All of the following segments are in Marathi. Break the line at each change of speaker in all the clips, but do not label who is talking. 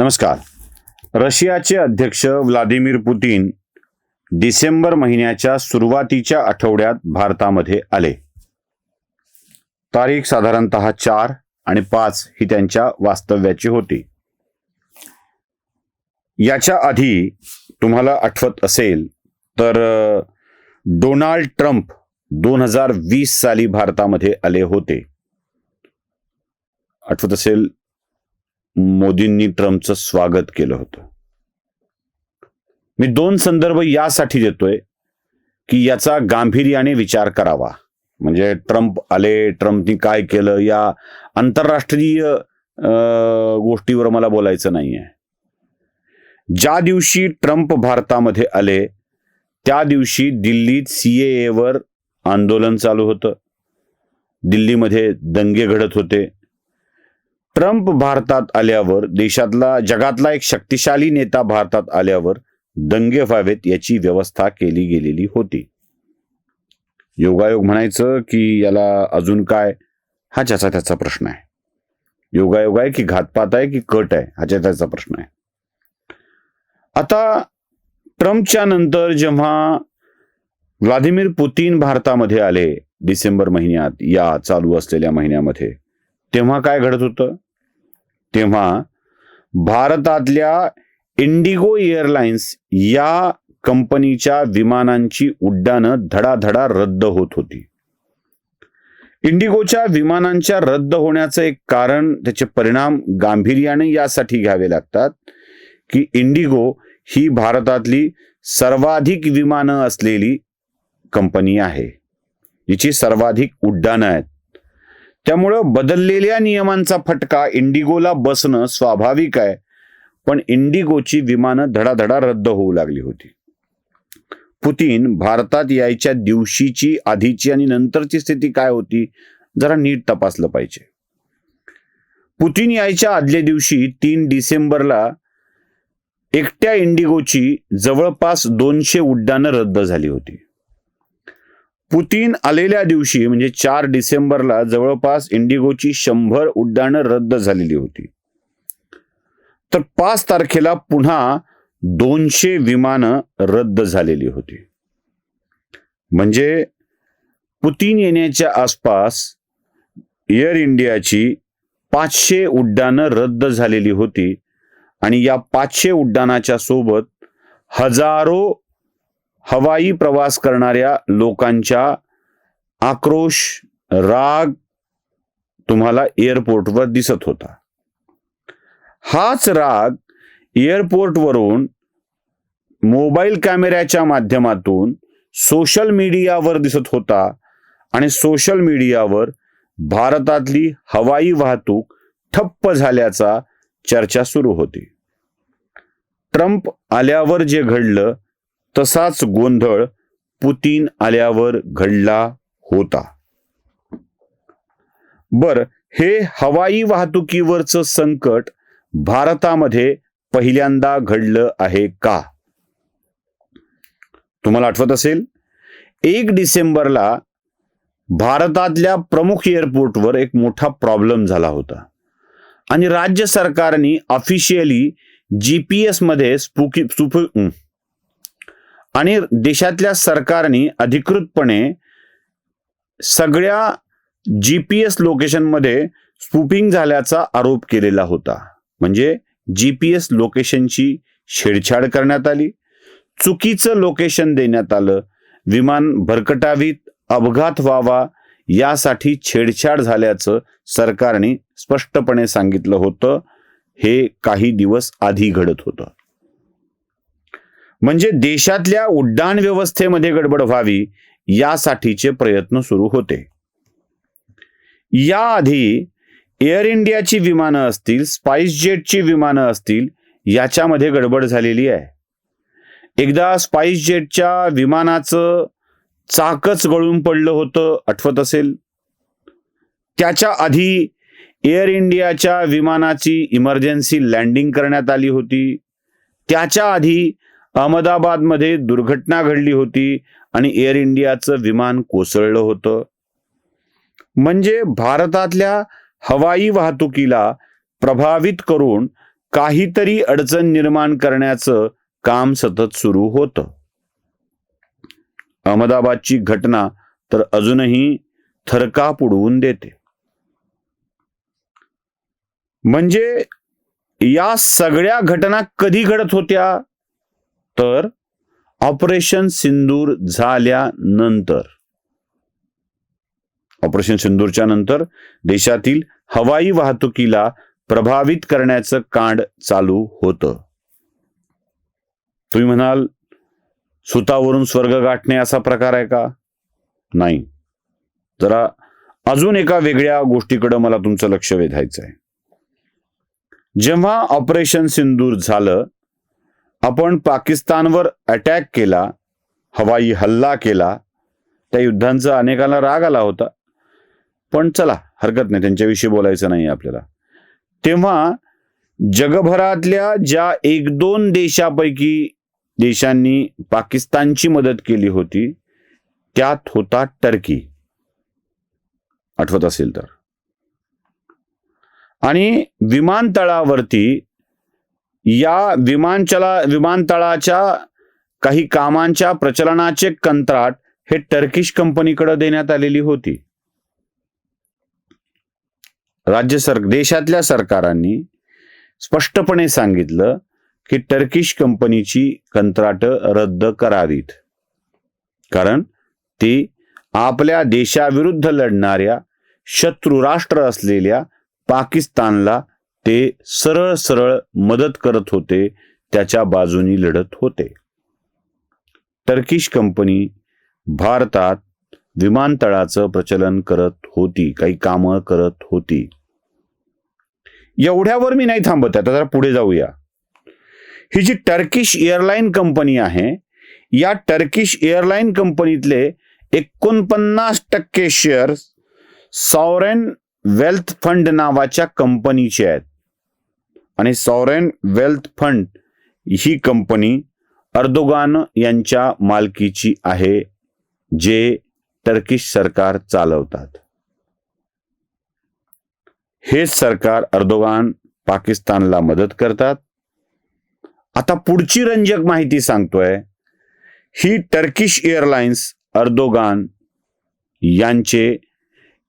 नमस्कार. रशियाचे अध्यक्ष व्लादिमीर पुतीन डिसेंबर महिन्याच्या सुरुवातीच्या आठवड्यात भारतामध्ये आले. तारीख साधारणत चार आणि पाच ही त्यांच्या वास्तव्याची होती. याच्या आधी तुम्हाला आठवत असेल तर डोनाल्ड ट्रम्प दोन हजार वीस साली भारतामध्ये आले होते. आठवत असेल मोदींनी ट्रम्पचं स्वागत केलं होतं. मी दोन संदर्भ यासाठी देतोय की याचा गांभीर्याने विचार करावा. म्हणजे ट्रम्प आले ट्रम्पनी काय केलं या आंतरराष्ट्रीय गोष्टीवर मला बोलायचं नाहीये. ज्या दिवशी ट्रम्प भारतामध्ये आले त्या दिवशी दिल्लीत सीएए वर आंदोलन चालू होतं. दिल्लीमध्ये दंगे घडत होते. ट्रम्प भारतात आल्यावर देशातला जगातला एक शक्तिशाली नेता भारतात आल्यावर दंगे व्हावेत याची व्यवस्था केली गेलेली होती. योगायोग म्हणायचं की याला अजून काय? हा ज्याचा त्याचा प्रश्न आहे. योगायोग आहे की घातपात आहे की कट आहे हा ज्याचा त्याचा प्रश्न आहे. आता ट्रम्पच्या नंतर जेव्हा व्लादिमीर पुतीन भारतामध्ये आले डिसेंबर महिन्यात या चालू असलेल्या महिन्यामध्ये तेव्हा काय घडत होतं? तेव्हा भारतातल्या इंडिगो एअरलाइन्स या कंपनीच्या विमानांची उड्डाणं धडाधडा रद्द होत होती. इंडिगोच्या विमानांच्या रद्द होण्याचं एक कारण त्याचे परिणाम गांभीर्याने यासाठी घ्यावे लागतात की इंडिगो ही भारतातली सर्वाधिक विमानं असलेली कंपनी आहे जिची सर्वाधिक उड्डाणं आहेत. त्यामुळं बदललेल्या नियमांचा फटका इंडिगोला बसणं स्वाभाविक आहे. पण इंडिगोची विमानं धडाधडा रद्द होऊ लागली होती. पुतीन भारतात यायच्या दिवशीची आधीची आणि नंतरची स्थिती काय होती? जरा नीट तपासलं पाहिजे. पुतीन यायच्या आदल्या दिवशी तीन डिसेंबरला एकट्या इंडिगोची जवळपास दोनशे उड्डाणं रद्द झाली होती. पुतीन आलेल्या दिवशी म्हणजे चार डिसेंबरला जवळपास इंडिगोची शंभर उड्डाणं रद्द झालेली होती. तर पाच तारखेला पुन्हा दोनशे विमानं रद्द झालेली होती. म्हणजे पुतीन येण्याच्या आसपास एअर इंडियाची पाचशे उड्डाणं रद्द झालेली होती आणि या पाचशे उड्डाणाच्या सोबत हजारो हवाई प्रवास करणाऱ्या लोकांच्या आक्रोश राग तुम्हाला एअरपोर्टवर दिसत होता. हाच राग एअरपोर्टवरून मोबाईल कॅमेऱ्याच्या माध्यमातून सोशल मीडियावर दिसत होता आणि सोशल मीडियावर भारतातली हवाई वाहतूक ठप्प झाल्याचा चर्चा सुरू होती. ट्रम्प आल्यावर जे घडलं तसाच गोंधळ पुतीन आल्यावर घडला होता. बर हे हवाई वाहतुकीवरचं संकट भारतामध्ये पहिल्यांदा घडलं आहे का? तुम्हाला आठवत असेल? एक डिसेंबरला भारतातल्या प्रमुख एअरपोर्टवर एक मोठा प्रॉब्लेम झाला होता. आणि राज्य सरकारने ऑफिशियली जीपीएसमध्ये स्पुकी स्पुफ आणि देशातल्या सरकारने अधिकृतपणे सगळ्या जीपीएस लोकेशनमध्ये स्पूपिंग झाल्याचा आरोप केलेला होता. म्हणजे जीपीएस लोकेशनची छेडछाड करण्यात आली. चुकीचं लोकेशन देण्यात आलं. विमान भरकटावीत अपघात व्हावा यासाठी छेडछाड झाल्याचं सरकारने स्पष्टपणे सांगितलं होतं. हे काही दिवस आधी घडत होतं. म्हणजे देशातल्या उड्डाण व्यवस्थेमध्ये गडबड व्हावी यासाठीचे प्रयत्न सुरू होते. याआधी एअर इंडियाची विमानं असतील स्पाइस जेटची विमानं असतील याच्यामध्ये गडबड झालेली आहे. एकदा स्पाइस जेटच्या विमानाचं चाकच गळून पडलं होतं आठवत असेल? त्याच्या आधी एअर इंडियाच्या विमानाची इमर्जन्सी लँडिंग करण्यात आली होती. त्याच्या आधी अहमदाबादमध्ये दुर्घटना घडली होती आणि एअर इंडियाचं विमान कोसळलं होतं. म्हणजे भारतातल्या हवाई वाहतुकीला प्रभावित करून काहीतरी अडचण निर्माण करण्याचं काम सतत सुरू होतं. अहमदाबादची घटना तर अजूनही थरकाप उडवून देते. म्हणजे या सगळ्या घटना कधी घडत होत्या? तर ऑपरेशन सिंदूर झाल्यानंतर ऑपरेशन सिंदूरच्या नंतर देशातील हवाई वाहतुकीला प्रभावित करण्याचं कांड चालू होतं. तुम्ही म्हणाल सुतावरून स्वर्ग गाठणे असा प्रकार आहे का? नाही. जरा अजून एका वेगळ्या गोष्टीकडे मला तुमचं लक्ष वेधायचं आहे जेव्हा ऑपरेशन सिंदूर झालं आपण पाकिस्तानवर अटॅक केला हवाई हल्ला केला त्या युद्धांचा अनेकांना राग आला होता. पण चला हरकत नाही त्यांच्याविषयी बोलायचं नाही आपल्याला. तेव्हा जगभरातल्या ज्या एक दोन देशापैकी देशांनी पाकिस्तानची मदत केली होती त्यात होता टर्की. आठवत असेल तर. आणि विमानतळावरती या विमानचला विमानतळाच्या काही कामांच्या प्रचलनाचे कंत्राट हे टर्किश कंपनीकडे देण्यात आलेली होती. राज्य सर देशातल्या सरकारांनी स्पष्टपणे सांगितलं की टर्किश कंपनीची कंत्राट रद्द करावीत. कारण ती आपल्या देशाविरुद्ध लढणाऱ्या शत्रू राष्ट्र असलेल्या पाकिस्तानला ते सरळ सरळ मदत करत होते त्याच्या बाजूनी लढत होते. टर्किश कंपनी भारतात विमानतळाचं प्रचलन करत होती काही कामं करत होती. एवढ्यावर मी नाही थांबत आता जरा पुढे जाऊया. ही जी टर्किश एअरलाईन कंपनी आहे या टर्किश एअरलाईन कंपनीतले एकोणपन्नास टक्के शेअर्स सॉरेन वेल्थ फंड नावाच्या कंपनीचे आहेत. आणि सॉरेन वेल्थ फंड ही कंपनी अर्दोगान यांच्या मालकीची आहे जे टर्किश सरकार चालवतात. हेच सरकार अर्दोगान पाकिस्तानला मदत करतात. आता पुढची रंजक माहिती सांगतोय ही टर्किश एअरलाइन्स अर्दोगान यांचे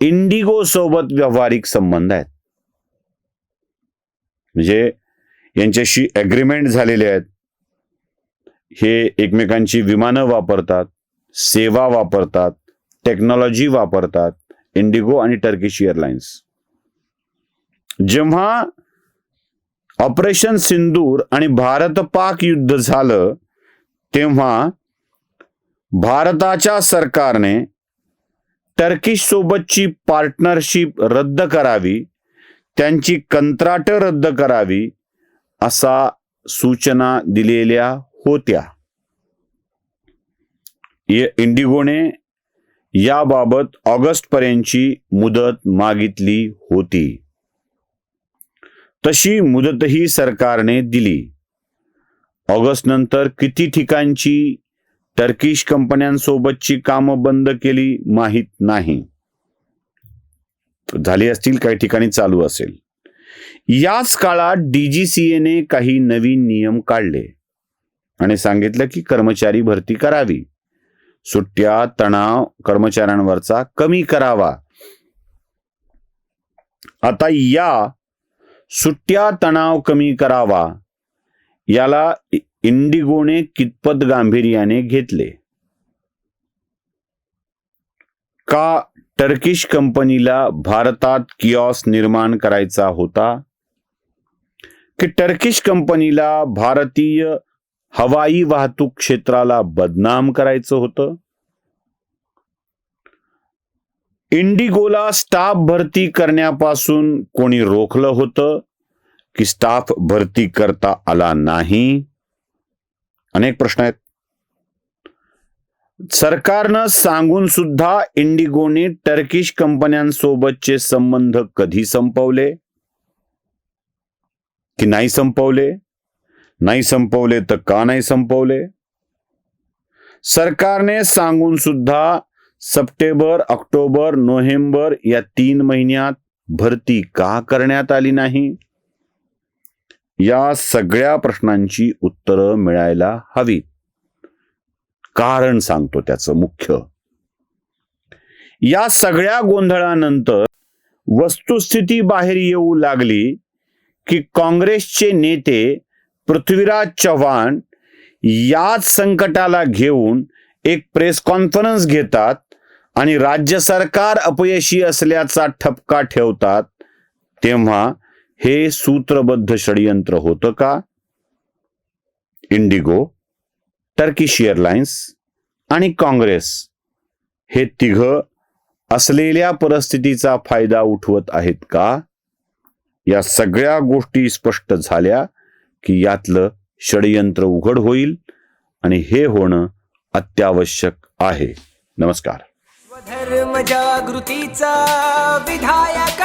इंडिगो सोबत व्यावहारिक संबंध आहेत. म्हणजे यांच्याशी अग्रीमेंट झालेले आहेत. हे एकमेकांची विमानं वापरतात सेवा वापरतात टेक्नॉलॉजी वापरतात इंडिगो आणि टर्किश एअरलाइन्स जेव्हा ऑपरेशन सिंदूर आणि भारत पाक युद्ध झालं तेव्हा भारताच्या सरकारने टर्किश सोबतची पार्टनरशिप रद्द करावी त्यांची कंत्राट रद्द करावी असा सूचना दिलेल्या होत्या. इंडिगोने याबाबत ऑगस्ट पर्यंतची मुदत मागितली होती. तशी मुदतही सरकारने दिली. ऑगस्ट नंतर किती ठिकाणची टर्किश कंपन्यांसोबतची कामं बंद केली माहीत नाही. झाली असतील काही ठिकाणी चालू असेल. याच काळात डीजीसीएने काही नवीन नियम काढले आणि सांगितलं की कर्मचारी भरती करावी. सुट्ट्या तणाव कर्मचाऱ्यांवरचा कमी करावा. आता या सुट्ट्या तणाव कमी करावा याला इंडिगोने कितपत गांभीर्याने घेतले? का टर्किश कंपनीला भारतात किऑस निर्माण करायचा होता. की टर्किश कंपनीला भारतीय हवाई वाहतूक क्षेत्राला बदनाम करायचं होतं. इंडिगोला स्टाफ भरती करण्यापासून कोणी रोखलं होतं? की स्टाफ भरती करता आला नाही? अनेक प्रश्न आहेत. सरकारनं सांगून सुद्धा इंडिगोने टर्किश कंपन्यांसोबतचे संबंध कधी संपवले? की नाही संपवले? नाही संपवले तर का नाही संपवले? सरकारने सांगून सुद्धा सप्टेंबर ऑक्टोबर नोव्हेंबर या तीन महिन्यात भरती का करण्यात आली नाही? या सगळ्या प्रश्नांची उत्तरं मिळायला हवीत. कारण सांगतो त्याचं मुख्य. या सगळ्या गोंधळानंतर वस्तुस्थिती बाहेर येऊ लागली की काँग्रेसचे नेते पृथ्वीराज चव्हाण याच संकटाला घेऊन एक प्रेस कॉन्फरन्स घेतात आणि राज्य सरकार अपयशी असल्याचा ठपका ठेवतात तेव्हा हे सूत्रबद्ध षडयंत्र होतं का? इंडिगो टर्किश एअरलाइन्स आणि काँग्रेस हे तिघ असलेल्या परिस्थितीचा फायदा उठवत आहेत का? या सगळ्या गोष्टी स्पष्ट झाल्या की यातलं षडयंत्र उघड होईल आणि हे होणं अत्यावश्यक आहे. नमस्कार.
धर्म जागृतीचा विधायक